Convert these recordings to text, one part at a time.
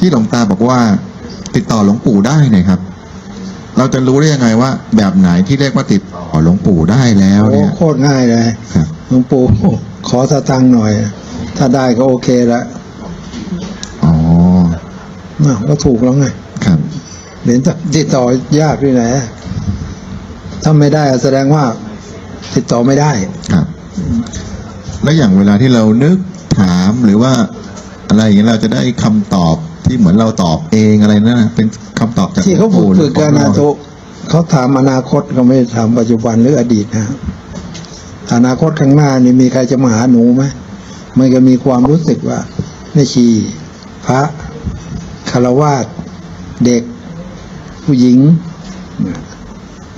ที่หลวงตาบอกว่าติดต่อหลวงปู่ได้เนะครับ เราจะรู้ได้ยังไงว่า แบบไหนที่เรียกว่าติดต่อหลวงปู่ได้แล้วโอ้เนี่ย โคตรง่ายเลยครับ หลวงปู่ ขอสตังค์หน่อย ถ้าได้ก็โอเคละอ๋ออ้าวก็ถูกแล้วไงครับ เหรียญติดต่อยากที่ไหนถ้าไม่ได้แสดงว่า ติดต่อไม่ได้ ครับ แล้วอย่างเวลาที่เรานึกถามหรือว่าอะไรอย่างเงี้ยเราจะได้คำตอบ ที่เหมือนเราตอบเองอะไรนั่นนะเป็นคำตอบจากที่เขาฝึกหลฝึวกงปู่กันนะหรือทุกเขาถามอนาคตเขาไม่ได้ถามปัจจุบันหรืออดีตนะอนาคตข้างหน้านี่มีใครจะมาหาหนูไหมมันก็มีความรู้สึกว่าแม่ชี พระคารวาสเด็ก ผู้หญิง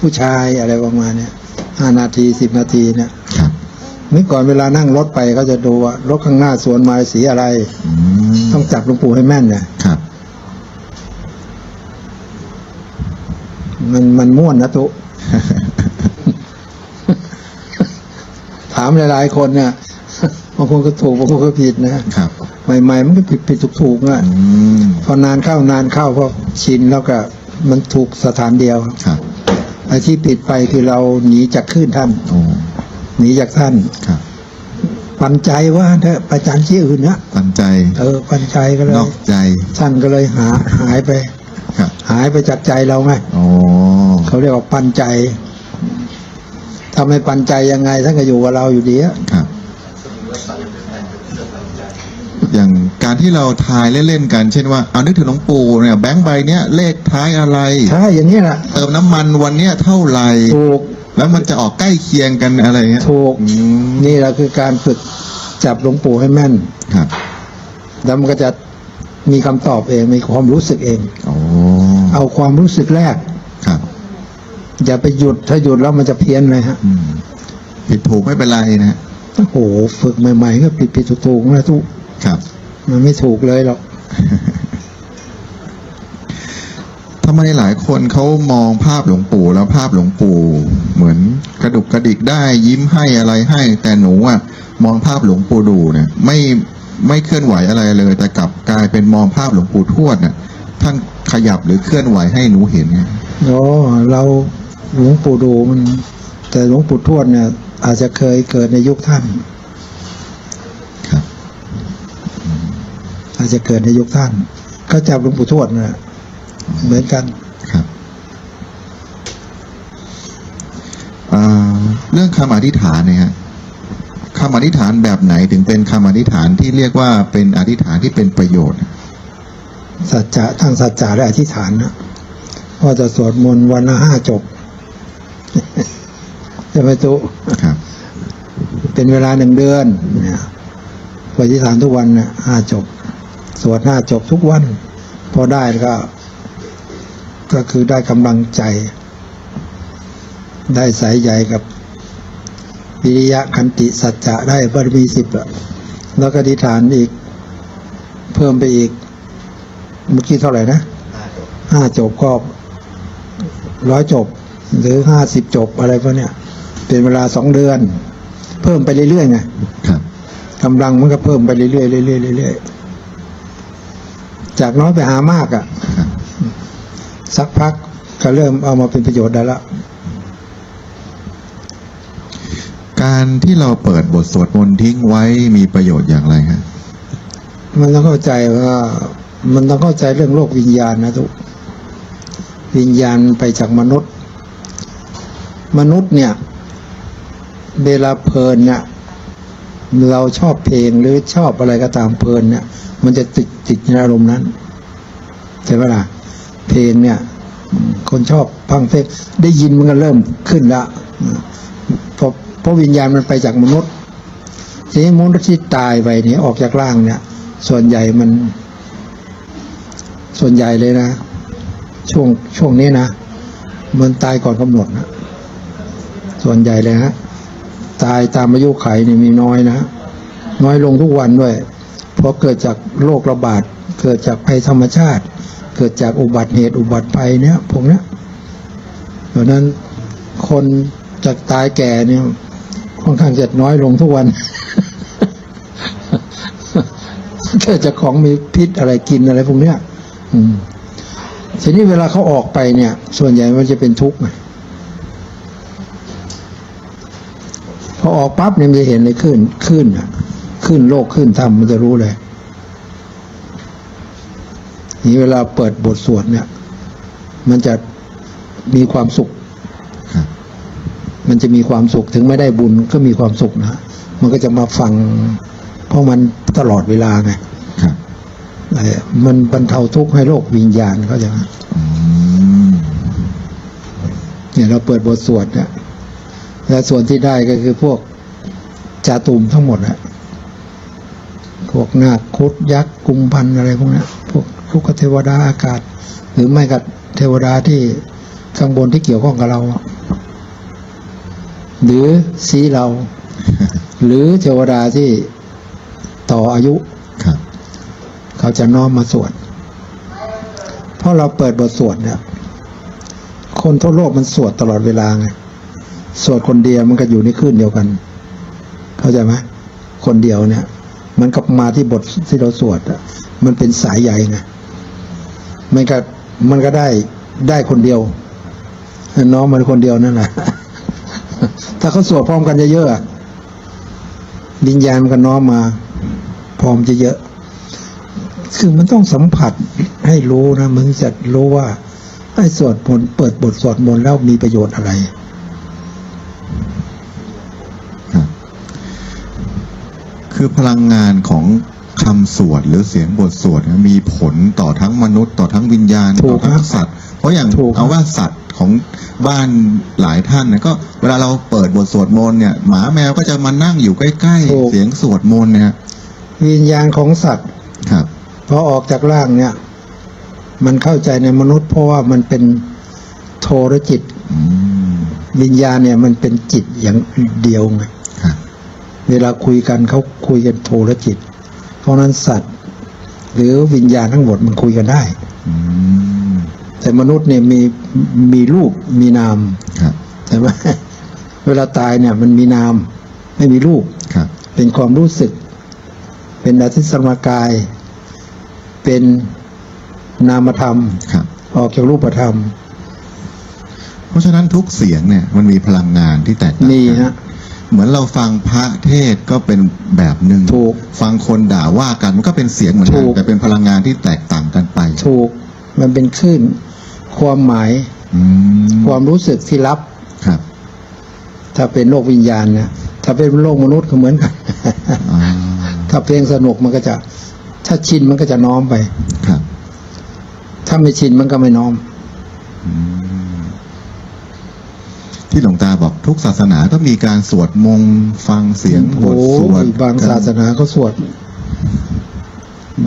ผู้ชายอะไรประมาณเนี้ยห้านาทีสิบนาทีเนี่ย ครับเมื่อก่อนเวลานั่งรถไปเขาจะดูว่ารถข้างหน้าสวนมาสีอะไร อืม ต้องจับหลวงปู่ให้แม่นเนี่ยครับ มันมันม่วนนะตุถามหลายๆคนเนี่ยบางคนก็ถูกบางคนก็ผิดนะครับ ใหม่ ๆ มันก็ผิดผิดถูกถูกๆอะอืมพอนานเข้านานเข้าพอชินแล้วก็มันถูกสถานเดียวครับไอ้ที่ผิดไปคือเราหนีจากคลื่นท่านโอ้หนีจากท่านครับ ปันใจว่าเถอะประจันที่อื่นนะปันใจ เออปันใจก็เลยนอกใจท่านก็เลยหาหายไปครับหายไปจากใจเราไงอ๋อเขาเรียกว่าปันใจทำให้ปันใจยังไงท่านก็อยู่กับเราอยู่ดีอะครับอย่างการที่เราทายเล่นๆกัน เช่นว่าเอานึกถึงหลวงปู่เนี่ยแบงค์ใบเนี้ยเลขท้ายอะไรใช่อย่างนี้แหละเติมน้ำมันวันเนี้ยเท่าไหร่ถูก แล้วมันจะออกใกล้เคียงกันอะไรเงี้ยถูก อืมนี่แหละคือการฝึกจับหลวงปู่ให้แม่น ครับแล้วมันก็จะมีคำตอบเอง มีความรู้สึกเอง โอ้เอาความรู้สึกแรก ครับ อย่าไปหยุด ถ้าหยุดแล้วมันจะเพี้ยนเลยฮะ อืมผิดถูกไม่เป็นไรนะโอ้โห ฝึกใหม่ๆก็ผิดผิดถูกๆนะทุกครับ มันไม่ถูกเลยหรอก ทำไมหลายคนเขามองภาพหลวงปู่แล้วภาพหลวงปู่ เหมือนกระดุกกระดิกได้ยิ้มให้อะไรให้ แต่หนูอะมองภาพหลวงปู่ดูเนี่ยไม่ไม่เคลื่อนไหวอะไรเลย แต่กลับกลายเป็นมองภาพหลวงปู่ทวดน่ะท่านขยับหรือเคลื่อนไหวให้หนูเห็นไงโอ้เราหลวงปู่ดูมัน แต่หลวงปู่ทวดเนี่ย อาจจะเคยเกิดในยุคท่านครับอาจจะเกิดในยุคท่าน ก็จับหลวงปู่ทวดนะ เหมือนกันครับอ่าเรื่องคำอธิษฐานเนี่ยฮะคำอธิษฐานแบบไหนถึงเป็นคำอธิษฐานที่เรียกว่าเป็นอธิษฐานที่เป็นประโยชน์ สัจจะทั้งสัจจะและอธิษฐานนะว่าจะสวดมนต์วันละห้าจบจะไปตุครับ เป็นเวลาหนึ่งเดือนเนี่ยอธิษฐานทุกวันนะห้าจบ สวดห้าจบทุกวัน พอได้ก็ ก็คือได้กำลังใจ ได้สายใหญ่กับวิริยะคันติสัจจะได้บารมีสิบอะแล้วก็อธิษฐานอีก เพิ่มไปอีก เมื่อกี้เท่าไหร่นะห้าจบก็ร้อยจบ หรือห้าสิบจบอะไรพวกเนี้ยเป็นเวลาสองเดือน เพิ่มไปเรื่อยๆไงครับกำลังมันก็เพิ่มไปเรื่อยๆเรื่อยๆเรื่อยๆจากน้อยไปหามากอะ่ะครับ สักพักก็เริ่มเอามาเป็นประโยชน์ได้ละ การที่เราเปิดบทสวดมนต์ทิ้งไว้มีประโยชน์อย่างไรครับมันต้องเข้าใจว่ามันต้องเข้าใจเรื่องโลกวิญญาณนะทุกวิญญาณไปจากมนุษย์ มนุษย์เนี่ยเวลาเพลินเนี่ยเราชอบเพลงหรือชอบอะไรก็ตามเพลินเนี่ย มันจะติดติดในอารมณ์นั้นใช่ไหมล่ะ เพลงเนี่ย คนชอบฟังเพลงได้ยินมันก็เริ่มขึ้นละเพราะเพราะวิญญาณมันไปจากมนุษย์ทีนี้มนุษย์ที่ตายไปเนี่ยออกจากร่างเนี่ย ส่วนใหญ่มัน ส่วนใหญ่เลยนะ ช่วงช่วงนี้นะมันตายก่อนกำหนดนะส่วนใหญ่เลยฮะตายตามอายุไขเนี่ยมีน้อยนะน้อยลงทุกวันด้วย เพราะเกิดจากโรคระบาด เกิดจากภัยธรรมชาติ กิดจากอุบัติเหตุอุบัติภัยเนี่ยพวกเนี้ยดังนั้นคนจากตายแก่เนี่ยค่อนข้างจะน้อยลงทุกวันแค่กิดจากของมีพิษอะไรกินอะไรพวกเนี้ยอืมทีนี้เวลาเขาออกไปเนี่ย ส่วนใหญ่มันจะเป็นทุกข์ไงพอออกปั๊บเนี่ยมันจะเห็นเลยขึ้น ขึ้นอะ ขึ้นโลกขึ้นธรรมมันจะรู้เลย นี่เวลาเปิดบทสวดเนี่ย มันจะมีความสุขครับมันจะมีความสุขถึงไม่ได้บุญก็มีความสุขนะ มันก็จะมาฟัง เพราะมันตลอดเวลาไงครับไอ้มันบรรเทาทุกข์ให้โลกวิญญาณเขาจะอืมเนี่ยเราเปิดบทสวดเนี่ยและส่วนที่ได้ก็คือพวกจาตุมทั้งหมดอะพวกนาคคุดยักษ์กุมพันธ์อะไรพวกเนี้ยพวก ลูกเทวดาอากาศ หรือไม่กับเทวดาที่ข้างบนที่เกี่ยวข้องกับเราอะหรือสีเรา หรือเทวดาที่ต่ออายุครับ เขาจะน้อมมาสวดเพราะเราเปิดบทสวดเนี่ยคนทั่วโลกมันสวดตลอดเวลาไงสวดคนเดียวมันก็อยู่ในคลื่นเดียวกัน เข้าใจไหมคนเดียวเนี่ย มันก็มาที่บทที่เราสวดอะมันเป็นสายใยไง มันก็มันก็ได้ได้คนเดียว น้องมันคนเดียวนั่นแหละถ้าเขาสวดพร้อมกันเยอะๆวิญญาณมันก็น้อมมา พร้อมจะเยอะ คือมันต้องสัมผัสให้รู้นะมึงจะรู้ว่าไอ้สวดมนต์เปิดบทสวดมนต์แล้วมีประโยชน์อะไรคือพลังงานของ คำสวดหรือเสียงบทสวดเนี่ยมีผลต่อทั้งมนุษย์ ต่อทั้งวิญญาณถูต่อกทั้ครังบสัตว์ เพราะอย่างถูกครับเอาว่าสัตว์ของบ้านหลายท่านเนี่ยก็เวลาเราเปิดบทสวดมนต์เนี่ยหมาแมวก็จะมานั่งอยู่ใกล้ถูกๆเสียงสวดมนต์เนี่ยวิญญาณของสัตว์ครับพอออกจากร่างเนี่ย มันเข้าใจในมนุษย์ เพราะว่ามันเป็นโทรจิตอืมวิญญาณเนี่ยมันเป็นจิตอย่างเดียวไงครับเวลาคุยกันเขาคุยกันโทรจิตเพ ราะฉะนั้นสัตว์ หรือวิญญาณทั้งหมดมันคุยกันได้อืมแต่มนุษย์เนี่ยมีมีรูปมีนามครับใช่ไหมเวลาตายเนี่ย มันมีนาม ไม่มีรูปครับเป็นความรู้สึก เป็นอาทิสมกาย เป็นนามธรรมครับออกจากรูปธรรม เพราะฉะนั้นทุกเสียงเนี่ย มันมีพลังงานที่แตกต่างมีกัฮะ เหมือนเราฟังพระเทศน์ก็เป็นแบบหนึ่งถูกฟังคนด่าว่ากันมันก็เป็นเสียงเหมือนกัถูนก แต่เป็นพลังงานที่แตกต่างกันไปถูกมันเป็นคลื่นความหมายอืมความรู้สึกที่รับ ครับถ้าเป็นโลกวิญญาณนะถ้าเป็นโลกมนุษย์ก็เหมือนกัน อ่าถ้าเพลงสนุกมันก็จะ ถ้าชินมันก็จะน้อมไป ครับถ้าไม่ชินมันก็ไม่น้อม อืม ที่หลวงตาบอกทุกศาสนาก็มีการสวดมงฟังเสียงบทสวดโอ้ยบางศาสนาก็สวด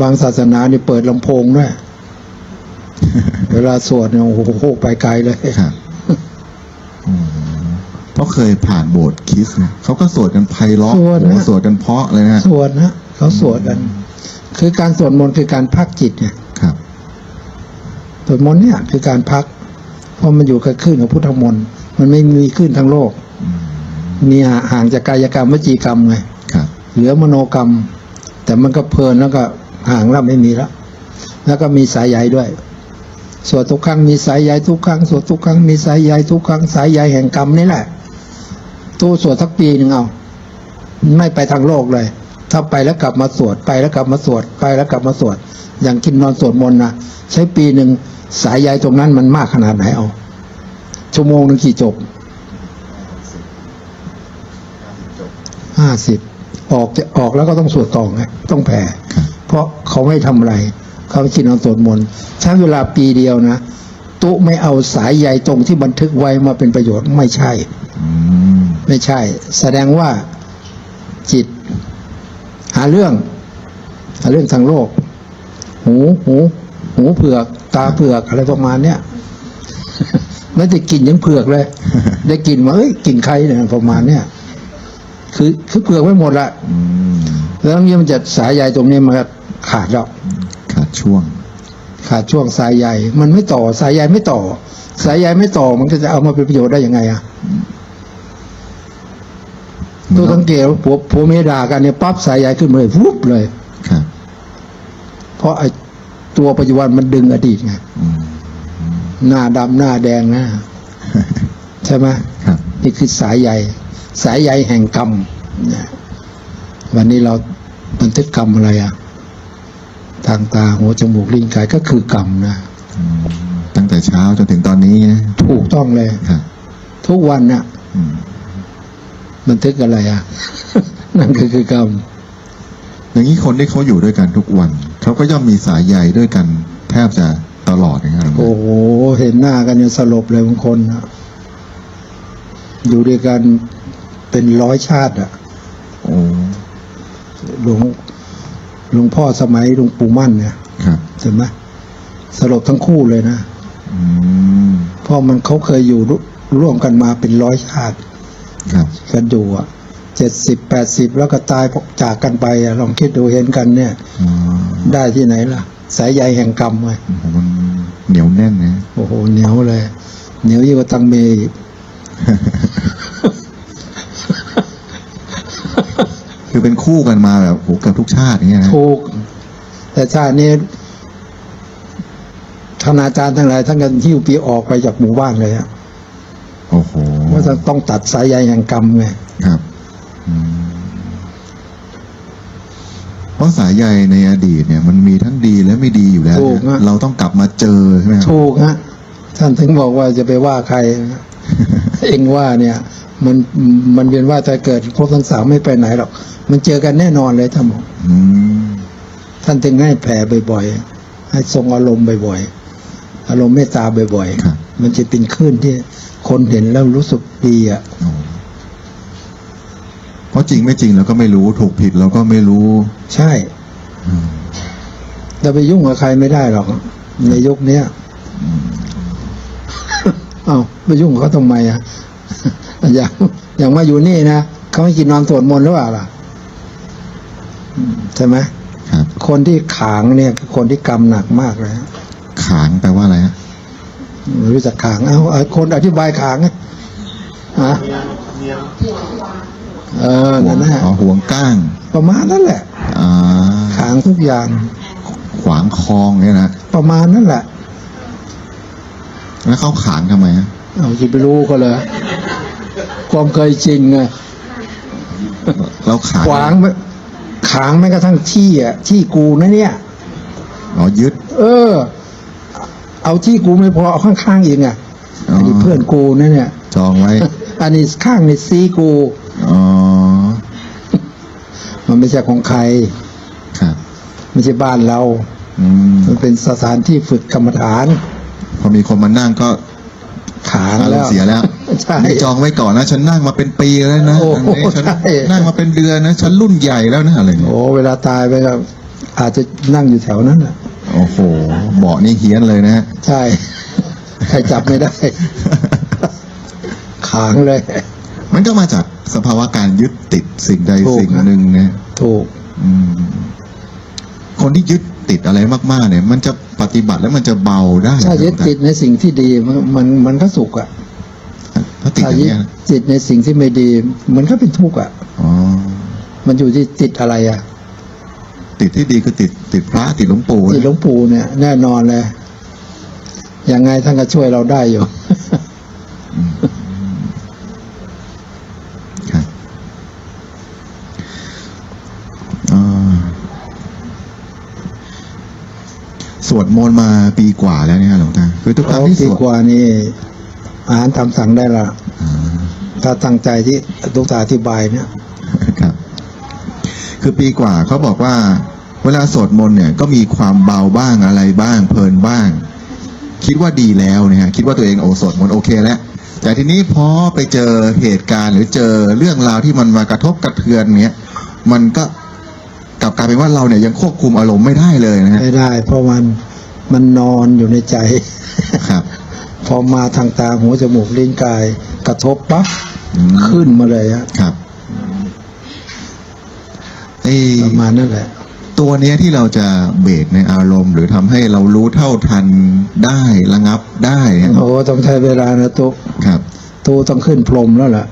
บางศาสนานี่เปิดลำโพงด้วยเวลาสวดเนี่ยโอ้โหไปไกลเลยครับอืมเพราะเคยผ่านโบสถ์คริสต์นะเขาก็สวดกันไพเราะสวดนะโอ้โหสวดกันเพราะเลยนะสวดนะเขาสวดกัน คือการสวดมนต์คือการพักจิตเนี่ยครับสวดมนต์เนี่ย คือการพัก เพราะมันอยู่กับคลื่นของพุทธมนต์ มันไม่มีคลื่นทั้งโลก มีห่างจากกายกรรมวจีกรรมไงครับเหลือมโนกรรม แต่มันก็เพลินแล้วก็ห่างแล้วไม่มีแล้วแล้วก็มีสายใยด้วยสวดทุกครั้งมีสายใยทุกครั้งสวดทุกครั้งมีสายใยทุกครั้งสายใยแห่งกรรมนี่แหละตู้สวดสักปีหนึ่งเอาไม่ไปทางโลกเลย ถ้าไปแล้วกลับมาสวดไปแล้วกลับมาสวดไปแล้วกลับมาสวด อย่างกินนอนสวดมนต์นะใช้ปีหนึ่งสายใยตรงนั้นมันมากขนาดไหนเอา ชั่วโมงหนึ่งกี่จบห้าสิบออกจะออกแล้วก็ต้องสวดต่อไงต้องแผ่ เพราะเขาไม่ทำอะไร เขาคิดเอาสวดมนต์ใช้เวลาปีเดียวนะตุ๊ไม่เอาสายใยตรงที่บันทึกไว้มาเป็นประโยชน์ไม่ใช่ไม่ใช่ แสดงว่าจิต หาเรื่อง หาเรื่องทางโลก หูหูหูเผือก ตาเผือกอะไรประมาณเนี้ย ไม่ได้กลินยังเผือกเลย ได้กลินมาเอ้ยกลินใครเนี่ยประมาณเนี้ยคือคือเผือกไว้หมดละอืมแล้วนี่มันจะสายใยตรงนี้มันก็ขาดแล้วขาดช่วง ขาดช่วงสายใยมันไม่ต่อสายใยไม่ต่อ สายใยไม่ต่อมันก็จะเอามาเป็นประโยชน์ได้ยังไงอะตัวสังเกตว่าผัวผัวเมียด่ากันเนี่ยปั๊บสายใยขึ้นมาเลยวุบเลยครับเพราะไอ้ตัวปัจจุบันมันดึงอดีตไงอืม หน้าดำหน้าแดงนะใช่ไหมครับนี่คือสายใยสายใยแห่งกรรมเนี่ยวันนี้เราบันทึกกรรมอะไรอะทางตาหัวจมูกลิ้นกายก็คือกรรมนะอืมตั้งแต่เช้าจนถึงตอนนี้นะถูกต้องเลยครับทุกวันน่ะอืมบันทึกอะไรอะนั่นก็คือกรรมอย่างนี้คนที่เขาอยู่ด้วยกันทุกวัน เขาก็ย่อมมีสายใยด้วยกัน แทบจะต ลอดนะครับโอ้โหเห็นหน้ากันยังสลบเลยบางคนนะอยู่ด้วยกันเป็นร้อยชาติอะโอ้หลวงหลวงพ่อสมัยหลวงปู่มั่นเนี่ยครับใช่ไหมสลบทั้งคู่เลยนะอืมเพราะมันเขาเคยอยู่ร่วร่วมกันมาเป็นร้อยชาติครับกันอยู่อะเจ็ดสิบแปดสิบแล้วก็ตายจากกันไปอะลองคิดดูเห็นกันเนี่ยอ๋อได้ที่ไหนล่ะ สายใยแห่งกรรมไงโอ้โหมัน เหนียวแน่นนะโอ้โหเหนียวเลย เหนียวยิ่งกว่าตังเมอีกคือเป็นคู่กันมาแบบโหเกือบทุกชาติอย่างเงี้ยนะถูก แต่ชาตินี้ท่านอาจารย์ทั้งหลายท่านกันหิ้วปีออกไปจากหมู่บ้านเลยอะโอ้โหว่าจะต้องตัดสายใยแห่งกรรมไง ราะสายใยในอดีตเนี่ยมันมีทั้งดีและไม่ดีอยู่แล้วถูกนะฮะ เราต้องกลับมาเจอใช่ไหมครับถูกฮะท่านถึงบอกว่าจะไปว่าใคร เองว่าเนี่ยมันมันเป็นว่าจะเกิดภพทั้งสามไม่ไปไหนหรอก มันเจอกันแน่นอนเลยท่านบอกอืมท่านถึงให้แผ่บ่อยๆ ให้ทรงอารมณ์บ่อยๆ อารมณ์เมตตาบ่อยครับๆ มันจะเป็นคลื่นที่คนเห็นแล้วรู้สึกดีอะ โอ้ เพราะจริงไม่จริงเราก็ไม่รู้ถูกผิดเราก็ไม่รู้ใช่อืมจะไปยุ่งกับใครไม่ได้หรอก ในยุคเนี้ยอืมเอ้าไปยุ่งกับเขาทำไมอะอย่างอย่างมาอยู่นี่นะเขาไม่กินนอนสวดมนต์หรือเปล่าล่ะอืมใช่ไหมครับคนที่ขางเนี่ยคือคนที่กรรมหนักมากเลยฮะขางแปลว่าอะไรฮะไม่รู้จักขางเอาเอาคนอธิบายขางไงฮะ เออนั่นนะฮะอ๋อห่วงก้าง ประมาณนั่นแหละอ่าขางทุกอย่าง ขวางคลองเนี่ยนะประมาณนั่นแหละ แล้วเขาขางทำไมฮะเอาจะไปรู้ก็เลยความเคยจริงไงเราขางขวางไม่ขางแม้กระทั่งที่อะที่กูนะเนี่ยอ๋อยึด เออ เอาที่กูไม่พอเอาข้างๆอีกอะอ๋ออัอันนี้เพื่อนกูนะเนี่ยจองไว้ อันนี้ข้างในซีกู อ๋อ มันไม่ใช่ของใคร ครับ ไม่ใช่บ้านเรา อืมมันเป็นสถานที่ฝึกกรรมฐาน พอมีคนมานั่งก็ขางอารแล้มว ณ์เสียแล้วใช่นี่จองไว้ก่อนนะฉันนั่งมาเป็นปีแล้วนะโอ้โหอันนี้ฉันใช่ นั่งมาเป็นเดือนนะฉันรุ่นใหญ่แล้วนะอะไรเนี่ยโอ้เวลาตายไปก็อาจจะนั่งอยู่แถวนั้นแหละโอ้โหเบาะนี่เฮี้ยนเลยนะฮะ ใช่ ใครจับไม่ได้ ขางเลย มันก็มาจาก สภาวะการยึดติดสิ่งใดถูก สิ่งนะหนึ่งนะถูก อืมคนที่ยึดติดอะไรมากๆ เนี่ย มันจะปฏิบัติแล้วมันจะเบาได้ถ้ายึดติดในสิ่งที่ดีมันมันมันก็สุขอะถ้าติดถ้าอย่างยึดเงี้ยนะติดในสิ่งที่ไม่ดีมันก็เป็นทุกข์อะ อ๋อมันอยู่ที่ติดอะไรอะติดที่ดีคือติด ติดพระติดหลวงปู่ติดหลวงปู่เนี่ย แน่นอนเลยยังไงท่านก็ช่วยเราได้อยู่ ครับอ่าส วดมนต์มาปีกว่าแล้วเนี่ยหลวงตาคือทุกครั้งที่สดีวดกว่านี่อาหารตามสั่งได้ละอ่าถ้าตั้งใจที่ตุกตาอธิบายเนี่ยครับ คือปีกว่าเขาบอกว่า เวลาสวดมนต์เนี่ยก็มีความเบาบ้างอะไรบ้าง เพลินบ้าง คิดว่าดีแล้วเนี่ยฮะคิดว่าตัวเองโอ้สวดมนต์โอเคแล้วแต่ทีนี้พอไปเจอเหตุการณ์หรือเจอเรื่องราวที่มันมากระทบกระเทือนเนี้ยมันก็ กลับกลายเป็นว่าเราเนี่ยยังควบคุมอารมณ์ไม่ได้เลยนะฮะไม่ได้ เพราะมันมันนอนอยู่ในใจ ครับ พอมาทางตาหูจมูกลิ้นกาย กระทบปั๊บอืมขึ้นมาเลยฮะครับไอ้ประมาณนั่นแหละ ตัวเนี้ยที่เราจะเบรกในอารมณ์ หรือทำให้เรารู้เท่าทันได้ระงับได้เนี่ยโอ้ต้องใช้เวลานะตุกครับตูต้องขึ้นพรหมแล้วล่ะ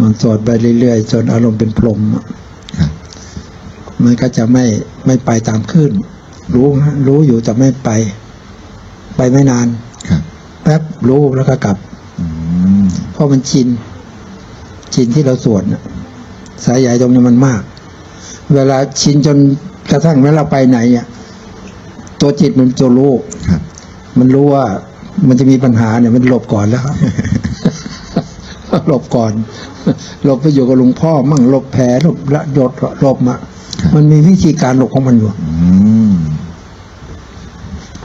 มันสวดไปเรื่อยๆ จนอารมณ์เป็นพรหมอะครับ มันก็จะไม่ไม่ไปตามคลื่นรู้นะรู้อยู่แต่ไม่ไป ไปไม่นานครับแป๊บรู้แล้วก็กลับอืมเพราะมันชินชินที่เราสวดน่ะสายใยตรงนี้มันมาก เวลาชินจนกระทั่งแม้เราไปไหนเนี่ยตัวจิตมันตัวรู้ครับมันรู้ว่ามันจะมีปัญหาเนี่ยมันหลบก่อนแล้วหลบก่อน หลบไปอยู่กับหลวงพ่อ มั่งหลบแผลหลบละโดดหลบมาครับ มันมีวิธีการหลบของมันอยู่อืม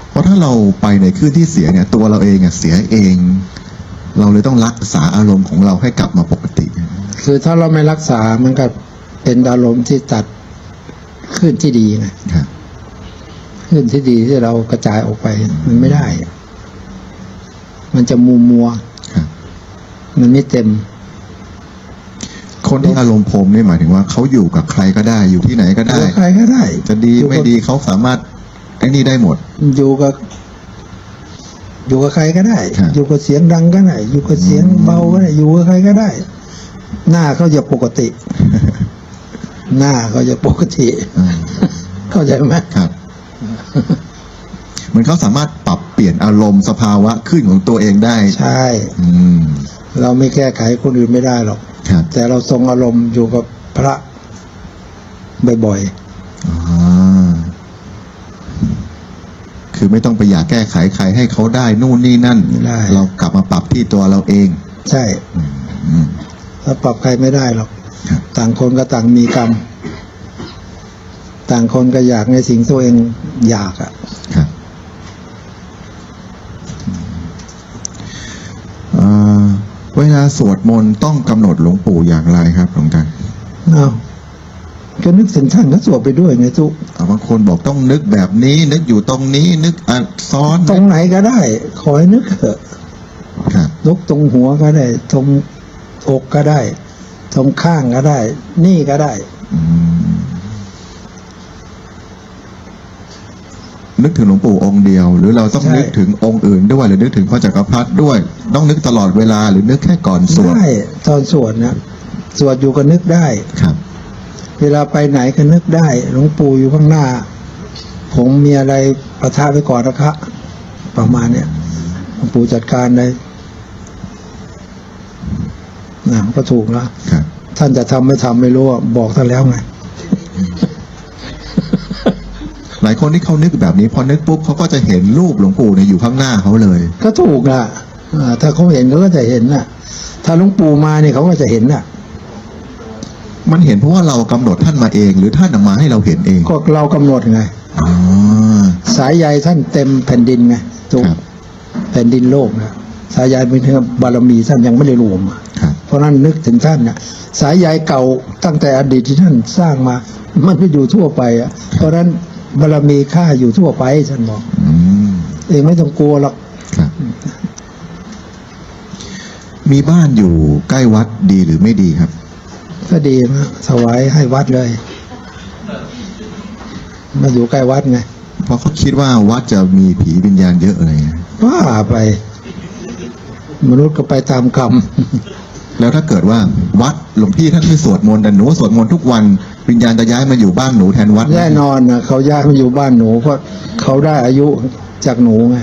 เพราะถ้าเราไปในคลื่นที่เสียเนี่ย ตัวเราเองอะเสียเอง เราเลยต้องรักษาอารมณ์ของเราให้กลับมาปกติ คือถ้าเราไม่รักษามันก็เป็นอารมณ์ที่ตัดขึ้นที่ดีไงครับขึ้นที่ดีที่เรากระจายออกไป มันไม่ได้ มันจะมัวมัวครับๆมันไม่เต็ม คนที่อารมณ์พรหมนี่หมายถึงว่าเขาอยู่กับใครก็ได้อยู่ที่ไหนก็ได้อยู่กับใครก็ได้ จะดีอยู่กับไม่ดีเขาสามารถไอ้นี่ได้หมด อยู่กับอยู่กับใครก็ได้ครับอยู่กับเสียงดังก็ได้ อยู่กับเสียงเบาก็ได้ อยู่กับใครก็ได้ หน้าเขาจะปกติ หน้าเขาจะปกติอ่าเข้าใจไหมครับเหมือนเขาสามารถปรับเปลี่ยนอารมณ์สภาวะขึ้นของตัวเองได้ ใช่อืมเราไม่แก้ไขคนอื่นไม่ได้หรอกครับ แต่เราทรงอารมณ์อยู่กับพระบ่อยอ่าคือไม่ต้องไปอยากแก้ไขใครให้เขาได้นู่นนี่นั่นไม่ได้เรากลับมาปรับที่ตัวเราเองๆใช่อืมถ้าปรับใครไม่ได้หรอกครับต่างคนก็ต่างมีกรรม ต่างคนก็อยากในสิ่งตัวเองอยากอะครับเอ่อเว ลาสวดมนต์ต้องกำหนดหลวงปู่อย่างไรครับหลวงตาเอาก็นึกถึงท่านก็สวดไปด้วยไงทุกอ่าบางคนบอกต้องนึกแบบนี้ นึกอยู่ตรงนี้ นึกอะซ้อนตรงไหนก็ได้ ขอให้นึกเถอะครับนึกตรงหัวก็ได้ ตรงอกก็ได้ ตรงข้างก็ได้ นี่ก็ได้ อืม นึกถึงหลวงปู่องค์เดียว หรือเราต้องใช่นึกถึงองค์อื่นด้วยหรือนึกถึงพ่อจักรพรรดิด้วย ต้องนึกตลอดเวลาหรือนึกแค่ก่อนสวดได้ตอนสวดนะสวดอยู่ก็นึกได้ครับ เวลาไปไหนก็นึกได้ หลวงปู่อยู่ข้างหน้า ผมมีอะไรประทะไปก่อนนะคะประมาณเนี้ยหลวงปู่จัดการเลยนะก็ถูกแล้วครับท่านจะทำไม่ทำไม่รู้อะบอกท่านแล้วไง หลายคนที่เขานึกแบบนี้พอนึกปุ๊บเขาก็จะเห็นรูปหลวงปู่เนี่ยอยู่ข้างหน้าเขาเลย ก็ถูกอะอ่าถ้าเขาเห็นเขาก็จะเห็นน่ะ ถ้าหลวงปู่มาเนี่ยเขาก็จะเห็นน่ะ มันเห็นเพราะว่าเรากำหนดท่านมาเอง หรือท่านนำมาให้เราเห็นเอง ก็เรากำหนดไงอ๋อสายใยท่านเต็มแผ่นดินไงถูกครับแผ่นดินโลกนะสายใยเป็นเรื่องบารมีท่านยังไม่ได้รวมอะครับเพราะนั้นนึกถึงท่านนะสายใยเก่าตั้งแต่อดีตที่ท่านสร้างมา มันไม่อยู่ทั่วไปอะเพราะนั้น บารมีข้าอยู่ทั่วไปท่านบอกอืมเองไม่ต้องกลัวหรอกครับ มีบ้านอยู่ใกล้วัดดีหรือไม่ดีครับ ก็ดีนะถวายให้วัดเลย มาอยู่ใกล้วัดไงเพราะเขาคิดว่าวัดจะมีผีวิญญาณเยอะเลยนะว่าไป มนุษย์ก็ไปตามกรรมแล้วถ้าเกิดว่าวัดหลวงพี่ท่านไม่สวดมนต์แต่หนูสวดมนต์ทุกวัน วิญญาณจะย้ายมาอยู่บ้านหนูแทนวัดไหมแน่นอนนะเขาย้ายมาอยู่บ้านหนูเพราะเขาได้อายุจากหนูไง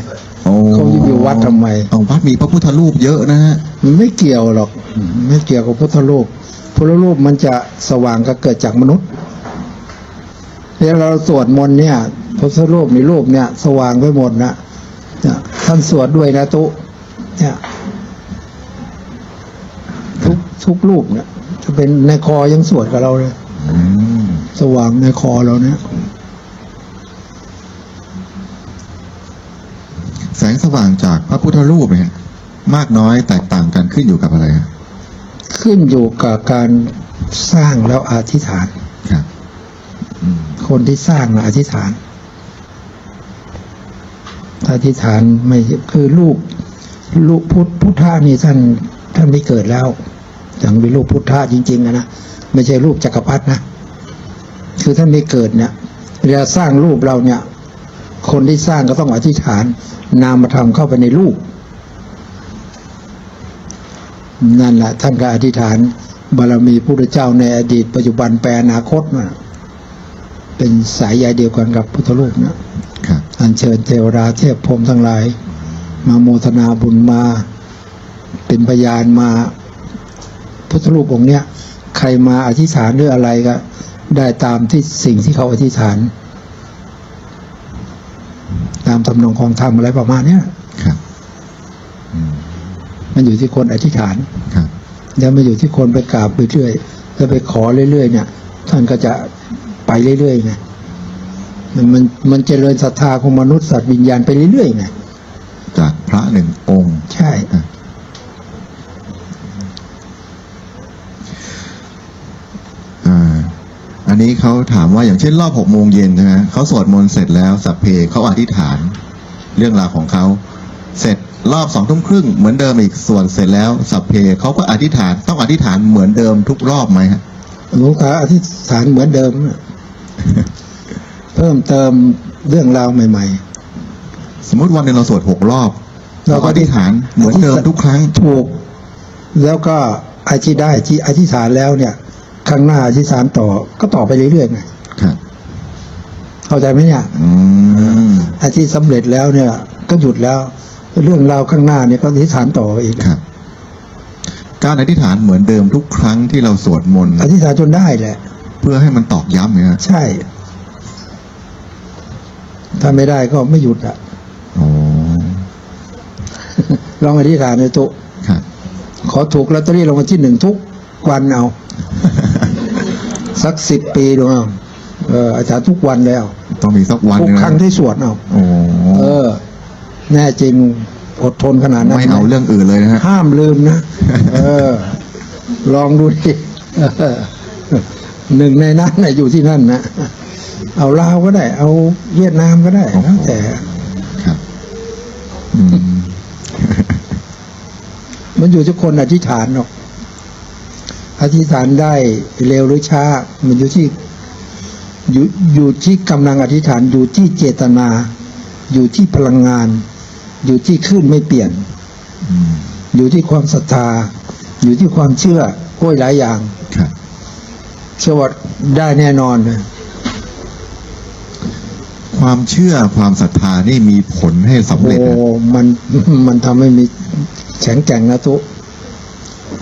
โอ้เขาจะอยู่วัดทำไม เอาวัดมีพระพุทธรูปเยอะนะฮะมันไม่เกี่ยวหรอก ไม่เกี่ยวกับพุทธรูปพุทธรูปมันจะสว่างก็เกิดจากมนุษย์เวลาเราสวดมนต์เนี่ยพุทธรูปในรูปเนี่ย สว่างไปหมดนะเนี่ยท่านสวดด้วยนะตุเนี่ยทุกทุกรูปเนี่ยจะเป็นในคอยังสวดกับเราเลยอืม สว่างในคอเราเนี่ยแสงสว่างจากพระพุทธรูปเนี่ยมากน้อยแตกต่างกันขึ้นอยู่กับอะไรฮะขึ้นอยู่กับการสร้างแล้วอธิษฐานครับอืมคนที่สร้างนะอธิษฐานถ้าอธิษฐานไม่คือลูกลูกพุทธพุทธะนี่ท่านท่านไม่เกิดแล้วอย่างเป็นลูกพุทธะจริงๆอะนะ ไม่ใช่รูปจักรพรรดินะ คือท่านไม่เกิดเนี่ยเวลาสร้างรูปเราเนี่ย คนที่สร้างก็ต้องอธิษฐาน นามธรรมเข้าไปในรูป นั่นแหละท่านก็อธิษฐาน บารมีพุทธเจ้าในอดีต ปัจจุบันแปลอนาคตนะเป็นสายใยเดียวกันกับพุทธรูปนะครับอัญเชิญเทวดาเทพพรหมทั้งหลาย มาโมทนาบุญมา เป็นพยานมาพุทธรูปองค์เนี้ย ใครมาอธิษฐานด้วยอะไรก็ ได้ตามที่สิ่งที่เขาอธิษฐาน ตามทำนองของธรรมอะไรประมาณเนี้ยครับอืมมันอยู่ที่คนอธิษฐานครับแล้วมาอยู่ที่คนไปกราบไปเรื่อยแล้วไปขอเรื่อยๆเนี่ย ท่านก็จะไปเรื่อยๆไงมันมันมันเจริญศรัทธาของมนุษย์สัตว์วิญญาณไปเรื่อยๆไงจากพระหนึ่งองค์ ใช่ อ่า อันนี้เขาถามว่าอย่างเช่นรอบหกโมงเย็นใช่ไหมเขาสวดมนต์เสร็จแล้วสัพเพเขาอธิษฐานเรื่องราวของเขาเสร็จรอบสองทุ่มครึ่งเหมือนเดิมอีกส่วนเสร็จแล้วสัพเพเขาก็อธิษฐานต้องอธิษฐานเหมือนเดิมทุกรอบไหมฮะหลวงตาอธิษฐานเหมือนเดิมน่ะเพิ่มเติมเรื่องราวใหม่สมมติวันหนึงเราสวดหกรอบ เราเราก็ก็อธิษฐานเหมือนเดิมทุกครั้งๆถูก แล้วก็ไอ้ที่ได้ที่อธิษฐานแล้วเนี่ย ข้างหน้าอธิษฐานต่อก็ต่อไปเรื่อยๆไงครับเข้าใจไหมเนี่ยอืมไอ้ที่สำเร็จแล้วเนี่ย ก็หยุดแล้ว เรื่องราวข้างหน้าเนี่ยก็อธิษฐานต่ออีกครับ การอธิษฐานเหมือนเดิมทุกครั้งที่เราสวดมนต์อธิษฐานจนได้แหละ เพื่อให้มันตอกย้ำเนี่ยฮะใช่ ถ้าไม่ได้ก็ไม่หยุดอะอ๋อลองอธิษฐานในตุครับขอถูกลอตเตอรี่รางวัลที่หนึ่งทุกวันเอา สักสิบปีดูเอาเอออาจารย์ทุกวันแล้วต้องมีสักวันทุกหนึ่งครั้งที่สวดเอาโอ้เออ แน่จริงอดทนขนาดนั้นไม่เอาเรื่องอื่นเลยนะฮะห้ามลืมนะเออ ลองดูดิเออหนึ่งในนั้นนะอยู่ที่นั่นนะเอาลาวก็ได้ เอาเวียดนามก็ได้แล้วแต่ครับอืมมันอยู่ที่คนอธิษฐานหรอก อธิษฐานได้เร็วหรือช้า มันอยู่ที่อยู่อยู่ที่กำลังอธิษฐานอยู่ที่เจตนา อยู่ที่พลังงาน อยู่ที่คลื่นไม่เปลี่ยนอืมอยู่ที่ความศรัทธา อยู่ที่ความเชื่อโอ้ยหลายอย่างครับเชื่อว่าได้แน่นอนนะความเชื่อความศรัทธานี่มีผลให้สำโอ้เร็จนะมันมันทำให้มีแข็งแกร่งนะทุ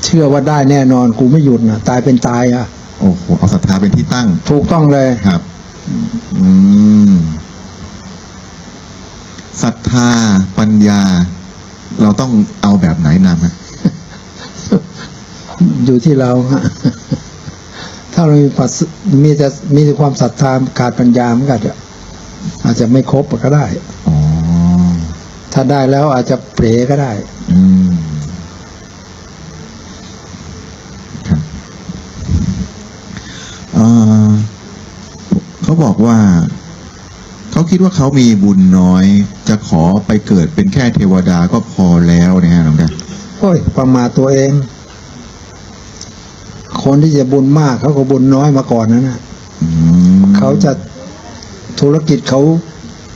เชื่อว่าได้แน่นอนกูไม่หยุดนะตายเป็นตายอะโอ้โหเอาศรัทธาเป็นที่ตั้ง ถูกต้องเลยครับ อืมศรัทธาปัญญา เราต้องเอาแบบไหนนำฮะอยู่ที่เราฮะถ้าเรามีปัสมีแต่มีแต่ความศรัทธาขาดปัญญามันก็อาจจะอาจจะไม่ครบก็ได้อ๋อถ้าได้แล้วอาจจะเปรก็ได้ อืม ครับเอ่อเขา บอกว่าเขาคิดว่าเขามีบุญน้อย จะขอไปเกิดเป็นแค่เทวดาก็พอแล้วเนี่ยฮะน้องแดงโอ้ยประมาทตัวเอง คนที่จะบุญมากเขาก็บุญน้อยมาก่อนนะนะอืมเขาจะธุรกิจเขา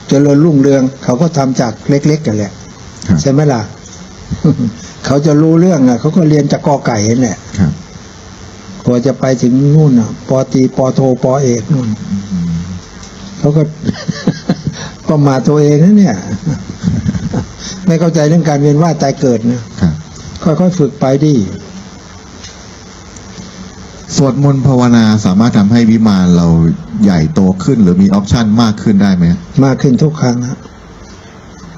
เจริญรุ่งเรือง เขาก็ทำจากเล็กๆกันแหละครับใช่ไหมล่ะ เขาจะรู้เรื่องอะเขาก็เรียนจากกอไก่นั่นแหละครับกว่าจะไปถึงนู่นอะปอตรีปอโทปอเอกนู่น เขาก็ประมาทตัวเองนะเนี่ย ไม่เข้าใจเรื่องการเวียนว่ายตายเกิดนะครับค่อยๆฝึกไปดิสวดมนต์ภาวนาสามารถทำให้วิมานเราใหญ่โตขึ้น หรือมีออปชันมากขึ้นได้ไหมมากขึ้นทุกครั้งฮะ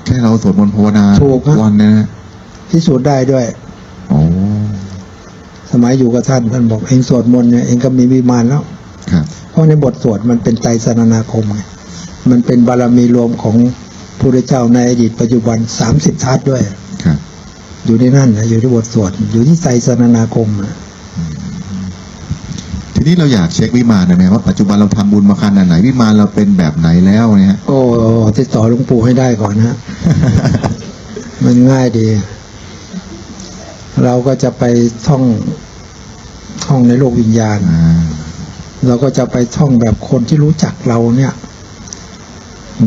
แค่เราสวดมนต์ภาวนาถูกครับวันเนยนะพิสูจน์ได้ด้วยโอ้สมัยอยู่กับท่านท่านบอกเองสวดมนต์เนี่ยเองก็มีวิมานแล้วครับ เพราะในบทสวดมันเป็นไตรสรณาคมไงมันเป็นบารมีรวมของพระพุทธเจ้าในอดีตปัจจุบันสามสิบทัศน์ด้วยครับอยู่ในนั่นนะอยู่ที่บทสวดอยู่ที่ไตรสรณาคมนะทีนี้เราอยากเช็ควิมานได้ไหมว่าปัจจุบันเราทำบุญมาขนาดไหนวิมานเราเป็นแบบไหนแล้วเนี่ยฮะโอ้ติดต่อหลวงปู่ให้ได้ก่อนนะมันง่ายดี เราก็จะไปท่องท่องในโลกวิญญาณอ่า เราก็จะไปท่องแบบคนที่รู้จักเราเนี่ย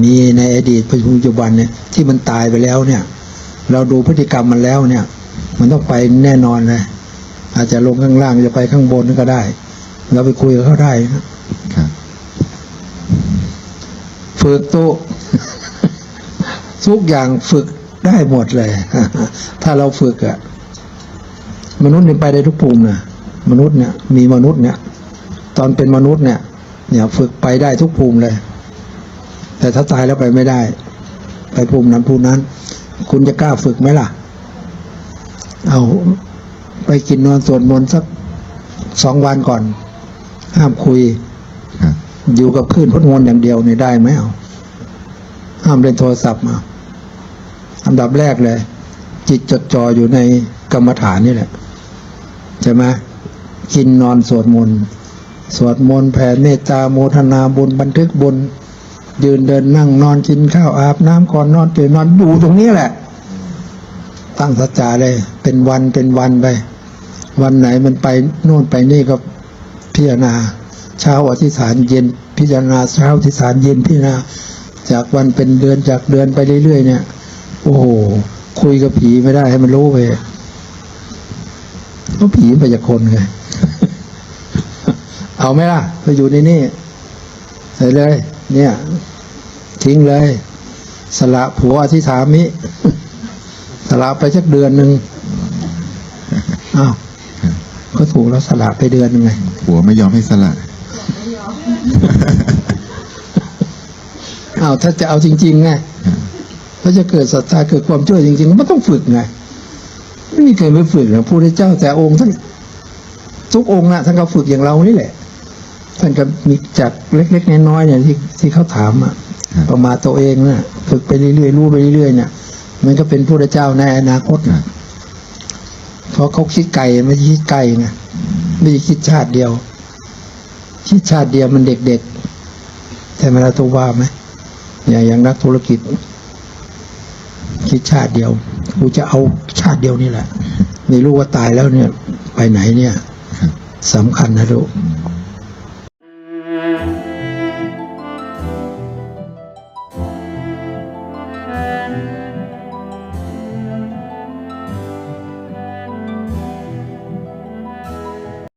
มีในอดีตปัจจุบันเนี่ยที่มันตายไปแล้วเนี่ย เราดูพฤติกรรมมันแล้วเนี่ย มันต้องไปแน่นอนเลยอาจจะลงข้างล่างจะไปข้างบนก็ได้ เราไปคุยกับเขาได้นะครับฝึกตู้ทุกอย่างฝึกได้หมดเลย ถ้าเราฝึกอะมนุษย์เนี่ยไปได้ทุกภูมินะมนุษย์เนี่ย มีมนุษย์เนี่ย ตอนเป็นมนุษย์เนี่ย เนี่ยฝึกไปได้ทุกภูมิเลย แต่ถ้าตายแล้วไปไม่ได้ ไปภูมินั้นภูมินั้น คุณจะกล้าฝึกไหมล่ะ เอาไปกินนอนสวดมนต์สักสองวันก่อน ห้ามคุย อยู่กับคลื่นพุทธมนต์อย่างเดียวเนี่ยได้ไหมเอาห้ามเล่นโทรศัพท์มาอันดับแรกเลย จิตจดจ่ออยู่ในกรรมฐานนี่แหละใช่ไหมกินนอนสวดมนต์ สวดมนต์แผ่เมตตาโมทนาบุญบันทึกบุญ ยืนเดินนั่งนอนกินข้าวอาบน้ำก่อนนอนตื่นนอนอยู่ตรงนี้แหละ ตั้งสัจจาเลย เป็นวันเป็นวันไป วันไหนมันไปโน่นไปนี่ก็พิจารณา เช้าอธิษฐานเย็นพิจารณาเช้าอธิษฐานเย็นพิจารณาจากวันเป็นเดือนจากเดือนไปเรื่อยๆเนี่ย โอ้โหคุยกับผีไม่ได้ให้มันรู้ไปเพราะผีมันไปจากคนไง เอาไหมล่ะไปอยู่ในนี่ใส่เลย เนี่ย ทิ้งเลย สละผัวอธิษฐามิสละไปสักเดือนหนึ่งอ้าวก็ถูกแล้วสละไปเดือนหนึงไงผัวไม่ยอมให้สละอ้าวถ้าจะเอาจริงๆไงถ้าจะเกิดศรัทธาเกิดความเชื่อจริงๆมันต้องฝึกไงไม่มีใครไม่ฝึกนะพระพุทธเจ้าแต่องค์ท่านทุกองค์นะท่านก็ฝึกอย่างเรานี่แหละ ท่านก็มีจากเล็กๆน้อยๆเนี่ยที่ที่เขาถามอะครับประมาทตัวเองนะฝึกไปเรื่อยๆรู้ไปเรื่อยๆเนี่ยมันก็เป็นพระพุทธเจ้าในอนาคตครันะบเพราะเขาคิดไกลไม่ใช่คิดไกลไงไม่ใช่คิดชาติเดียว คิดชาติเดียวมันเด็กๆแต่เวลาตัวว่าไหมอย่างอย่างนักธุรกิจ คิดชาติเดียวกูจะเอาชาติเดียวนี่แหละไม่รู้ว่าตายแล้วเนี่ย ไปไหนเนี่ยครับสำคัญนะลูกอืม